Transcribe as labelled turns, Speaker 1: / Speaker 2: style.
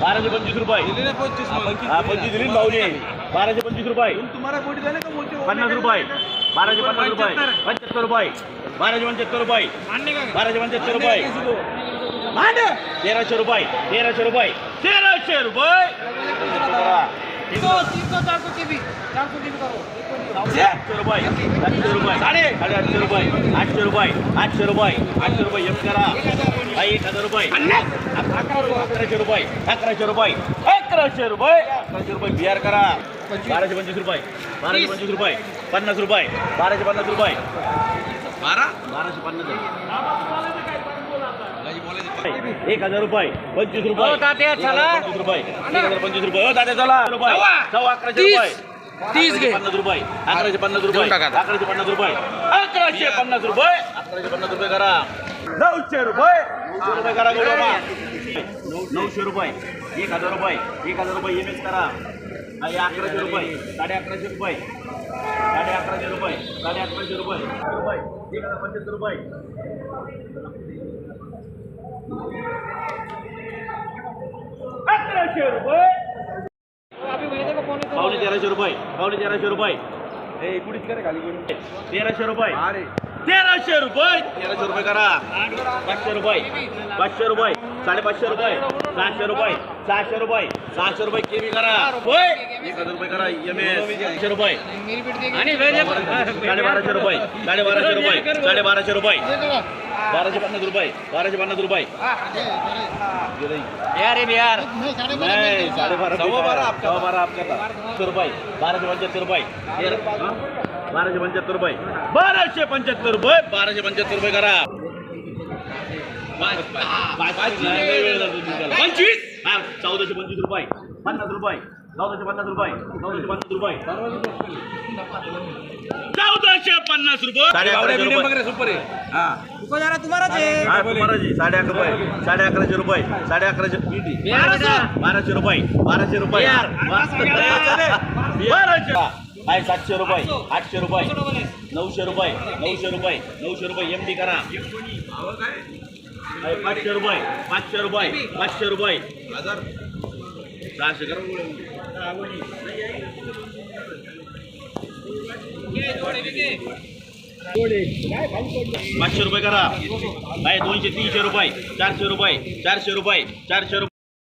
Speaker 1: बाराशे पंचवीस रुपये.
Speaker 2: दिले पंचवीस
Speaker 1: हा पंचवीस दिली ना भाऊने बाराशे पंचवीस रुपये.
Speaker 2: तुम्हाला कोटी झाले का मोठे
Speaker 1: पन्नास रुपये. बाराशे पन्नास रुपये. पंच्याहत्तर. रुपये. बाराशे पंच्याहत्तर रुपये. बाराशे पंच्याहत्तर रुपये. तेराशे रुपये. तेराशे रुपये. तेराशे रुपये. आठशे रुपये. सातशे रुपये. साडे साडेआठशे रुपये. आठशे रुपये. आठशे रुपये. आठशे रुपये. एम करा. एक हजार रुपये. अकराशे रुपये अकराशे रुपये अकराशे रुपये. अकराशे रुपये बिहार करा. बाराशे पंचवीस रुपये. बाराशे पंचवीस रुपये. पन्नास रुपये. बाराशे पन्नास रुपये.
Speaker 2: बारा?
Speaker 1: बाराशे पन्नास एक हजार रुपये. पंचवीस रुपये.
Speaker 3: हो.
Speaker 1: पंचवीस रुपये. एक हजार पंचवीस रुपये. हो तात्या चला. रुपये. सव्वा अकराशे रुपये.
Speaker 3: तीस. घे.
Speaker 1: पन्नास रुपये. अकराशे पन्नास रुपये. अकराशे पन्नास रुपये. अकराशे पन्नास रुपये. अकराशे पन्नास रुपये करा. नऊशे रुपये. नऊशे रुपये. करा नऊशे रुपये एक हजार रुपये. एक हजार रुपये एम एस करा. हे अकराशे रुपये. साडे अकराशे रुपये. साडे अकराशे रुपये. साडे अकराशे रुपये रुपये. एक हजार पंच्याहत्तर रुपये. अकराशे रुपये. पावणे तेराशे रुपये. पावणे तेराशे रुपये. तेराशे रुपये.
Speaker 2: अरे
Speaker 1: तेराशे रुपये. तेराशे रुपये करा. पाचशे रुपये. पाचशे रुपये. साडेपाचशे रुपये. सहाशे रुपये. सहाशे रुपये. सहाशे रुपये केवी करा. होय. एक हजार रुपये करा एम एस रुपये.
Speaker 3: आणि
Speaker 1: साडे बाराशे रुपये साडे बाराशे रुपये साडे बाराशे रुपये. बाराशे पन्नास रुपये बाराशे पन्नास रुपये.
Speaker 3: बिहार
Speaker 1: नाही बारा
Speaker 2: सव्वा बारा आप
Speaker 1: सव्वा बारा आप करता सत्तर रुपये बाराशे पंच्याहत्तर रुपये? बाराशे पंच्याहत्तर रुपये. बाराशे पंच्याहत्तर रुपये बाराशे पंच्याहत्तर रुपये करा. चौदाशे पंचवीस रुपये. पन्नास रुपये. चौदाशे पन्नास रुपये. चौदाशे पन्नास रुपये. चौदाशे पन्नास रुपये. साडे अकराशे रुपये.
Speaker 2: सुपर आहे. हा.
Speaker 1: साडे अकरा रुपये. साडे अकराशे रुपये. साडे अकराशे बाराशे. रुपये. बाराशे रुपये. बाराशे. आहे सातशे रुपये. आठशे. रुपये. नऊशे रुपये. नऊशे रुपये. नऊशे रुपये. एम डी करा. पाचशे रुपये. पाचशे रुपये. पाचशे रुपये. सहाशे करा पाचशे रुपये करा. नाही दोनशे तीनशे रुपये चारशे रुपये चारशे रुपये चारशे रुपये.